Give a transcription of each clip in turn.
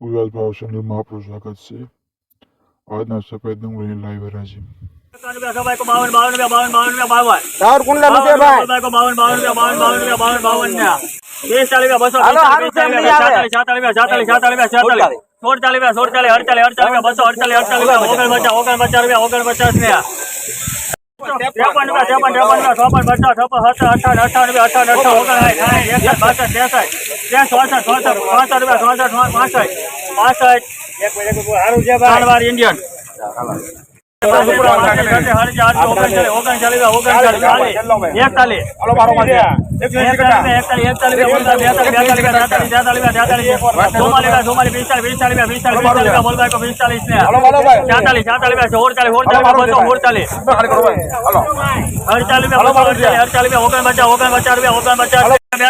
ગુજરાત ભાવ ચેનલમાં આપણું સ્વાગત છે આજના સફેદ ડુંગળીની લાઈવ હરાજી બાવન બાવન રૂપિયા બાવન બાવન રૂપિયા બાવન રાવર કુંડલા મૂકે ભાઈ બાવન બાવન બાવન રૂપિયા બાવન બાવન રૂપિયા બાવન બાવન ને વીસ ચાલીસ રૂપિયા બસો હાલો, હારું છે, એમ નહીં આવે. સાતાલીસ સાતાલીસ સાતાલીસ સાતાલીસ સોળ ચાલીસ રૂપિયા સોળ ચાલીસ અડચાલીસ અડચાલીસ રૂપિયા બસો અડચાલીસ અડચાલીસ રૂપિયા ઓગણ પચાસ ઓગણ પચાસ રૂપિયા ઓગણ પચાસ ને ત્રેપન રૂપિયા ત્રેપન ત્રેપન રૂપિયા ચોપન પચાસ છપ્પન સત્તર અઠાવન અઠાવન રૂપિયા અઠાવન અઠાવન ઓગણ સાઠ એકસઠ બાસઠ ત્રેસઠ ત્યાં ચોસઠ ચોસઠ ચોસઠ રૂપિયા ચોસઠ પાસઠ પાસઠ સારું છે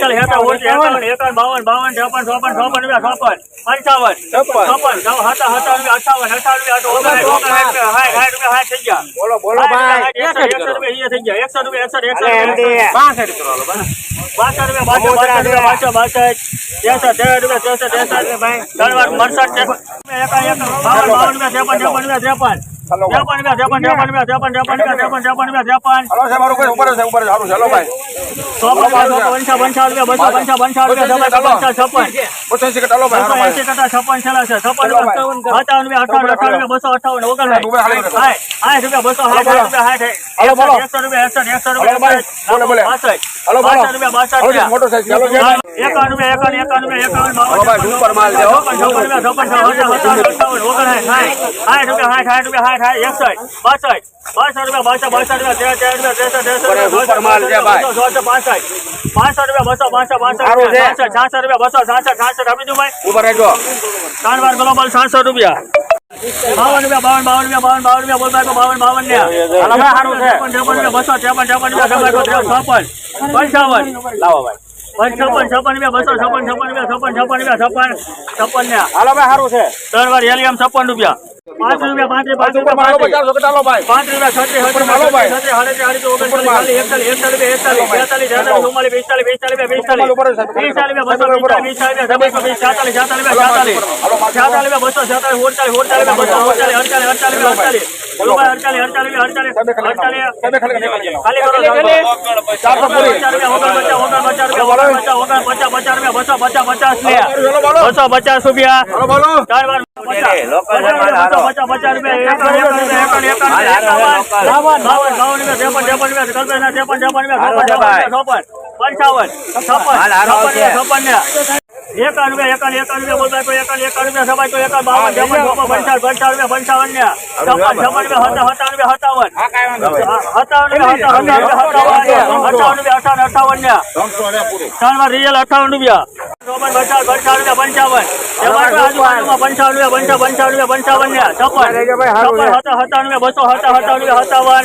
ત્રણ વાર એકાવન બાવન બાવન ચોપન ચોપન ચોપન રૂપિયા ચોપન પંચાવન. છપ્પન. હતા હતા અઠાવન અઠાવન બોલો, બોલો ભાઈ. એકસો રૂપિયા થઈ ગયા. એકસો રૂપિયા એકસો એકસો બાસઠ એમડી. બાસઠ રૂપિયા બાસઠ રૂપિયા બાસઠ બાસઠ રૂપિયા બાસઠ ત્રેસઠ ત્રેસઠ ત્રેસઠ ભાઈ. ત્રણ વાર મરસઠ ત્રેપન ત્રેપન રૂપિયા ત્રેપન ત્રેપન. ત્રેપન ત્રેપન રૂપિયા ત્રેપન ત્રેપન રૂપિયા ત્રેપન ત્રેપન રૂપિયા ત્રેપન ત્રેપન રૂપિયા હાલો સાહેબ મારું કોઈ ઉપર છે ઉપર છે હાલો ભાઈ રૂપિયા પંચા પંચાવન રૂપિયા બસો પંચા પંચાવન રૂપિયા પંચા છપ્પન. બસો એંસી કટ હાલો ભાઈ બસો એસી કરતા છપ્પન છેલ્લા છે છપ્પન અઠાવન રૂપિયા અઠાવન અઠાવન રૂપિયા બસો અઠાવન ઓગણ. હાય હાય રૂપિયા બસો હાય. રૂપિયા હાય. હાલો, બોલો. બોલો, બોલો. બોલો. હાલો, રૂપિયા. મોટો સાઈઝ ચાલો હાલો, ભાઈ, સુપર માલ છે, હો. છપ્પન રૂપિયા ગ્લોબલ સાતસો રૂપિયા. બાવન રૂપિયા બાવન બાવન રૂપિયા બાવન બાવન રૂપિયા બોલ ભાઈ બાવન બાવન ને. ત્રેપન ત્રેપન રૂપિયા બસો ત્રેપન ત્રેપન રૂપિયા છપ્પન છપ્પન પંચાવન. લાવો ભાઈ. છપ્પન છપ્પન રૂપિયા બસો છપ્પન છપ્પન રૂપિયા છપ્પન છપ્પન રૂપિયા છપ્પન છપ્પન ને. હાલો ભાઈ સારું છે. ત્રણ વાર હેલિયમ છપ્પન રૂપિયા. પાંચ રૂપિયા પાંચ રૂપિયા પાંચ રૂપિયા છત્રીસ. પિસ્તાલીસ બસો પિસ્તાલીસ પિસ્તાલીસ છવ્વીસ સાતાલીસ સાતાલીસ અડચાલીસ અડચાલીસ અડચાલીસ અડચાલીસ અડચાલીસ અડચાલીસ સાહેબ ખાલી ખાલી કરો ખાલી ચારસો પૂરી. બસો પચાસ રૂપિયા હાલો બોલો ચાર વાર લોકલ. પચાસ પચાસ રૂપિયા ભાઈ. પંચાવન છપ્પન છપ્પન છપ્પન એકાવન રૂપિયા એકાવન રૂપિયા બોલતા કોઈ એકાવન એકાવન રૂપિયા કોઈ એકાવન બાવન ત્રેપન ચોપન પંચાવન પંચાવન રૂપિયા પંચાવન ને રૂપિયા હતા હતા રૂપિયા. સત્તાવન. અઠાવન રૂપિયા અઠાવન રૂપિયા અઠાવન રૂપિયા અઠાવન અઠાવન ને ત્રણ વાર રિયલ અઠાવન રૂપિયા. પંચાવન રૂપિયા પંચાવન. એમાં આજુબાજુમાં પંચાવન રૂપિયા પંચાવન રૂપિયા પંચાવન ને છપ્પન છે. હતા રૂપિયા બસો હતા હતા રૂપિયા સત્તાવન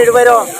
એકાવન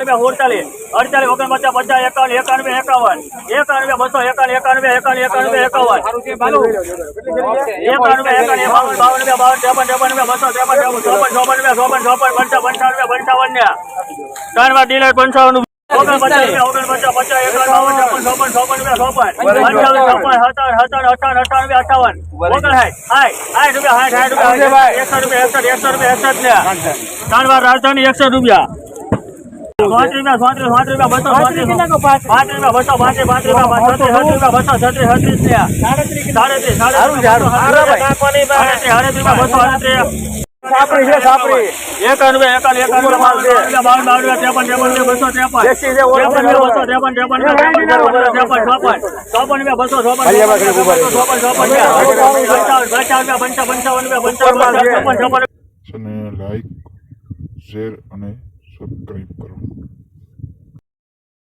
ને રૂપિયા ઓગણચાલીસ અડચાલીસ ઓગણપચાસ પચાસ એકાવન એકાવન રૂપિયા એકાવન એકાવન રૂપિયા બસો એકાવન એકાવન રૂપિયા એકાવન એકાવન રૂપિયા એકાવન એકાવન રૂપિયા એકાવન બાવન બાવન રૂપિયા બાવન ત્રેપન ત્રેપન રૂપિયા બસો ત્રેપન ત્રેપન ચોપન ચોપન રૂપિયા ચોપન ચોપન પંચાવન પંચાવન રૂપિયા પંચાવન ને ત્રણ વાર ડીલર પંચાવન ઓગણપચાસ રૂપિયા ઓગણપચાસ પચાસ એકાવન બાવન ત્રેપન ચોપન ચોપન રૂપિયા ચોપન પંચાવન ચોપન સત્તાવન સત્તાવન અઠાવન અઠાવન રૂપિયા અઠાવન. ઓગણ સાઠ હાય સાઠ રૂપિયા સાઠ સાઠ રૂપિયા એકસો રૂપિયા એકસઠ એકસો રૂપિયા એકસઠ ને. ત્રણ વાર રાજધાની એકસો રૂપિયા. પાંત્રીસ રૂપિયા પાંત્રીસ પાંત્રીસ રૂપિયા બસો પાંત્રીસ પાંત્રીસ રૂપિયા. બસો પાંત્રીસ પાંત્રીસ રૂપિયા છત્રીસ છત્રીસ રૂપિયા બસો છત્રીસ છત્રીસ ને સાડત્રીસ સાડત્રીસ સાડત્રીસ સાડત્રીસ રૂપિયા. બસો આડત્રીસ સાપરી છે સાપરી એકાનવે એકાન એકાનવે બાવન બાવન બાવન ત્રેપન ત્રેપન બસો ત્રેપન. દેશી છે, ઓળખ ત્રેપન બસો ત્રેપન ત્રેપન ત્રેપન ત્રેપન ચોપન ચોપન રૂપિયા બસો ચોપન ચોપન ચોપન પંચાવન પંચાવન પંચાવન ચોપન ચોપન લાઈક શેર અને सबस्क्राईब करा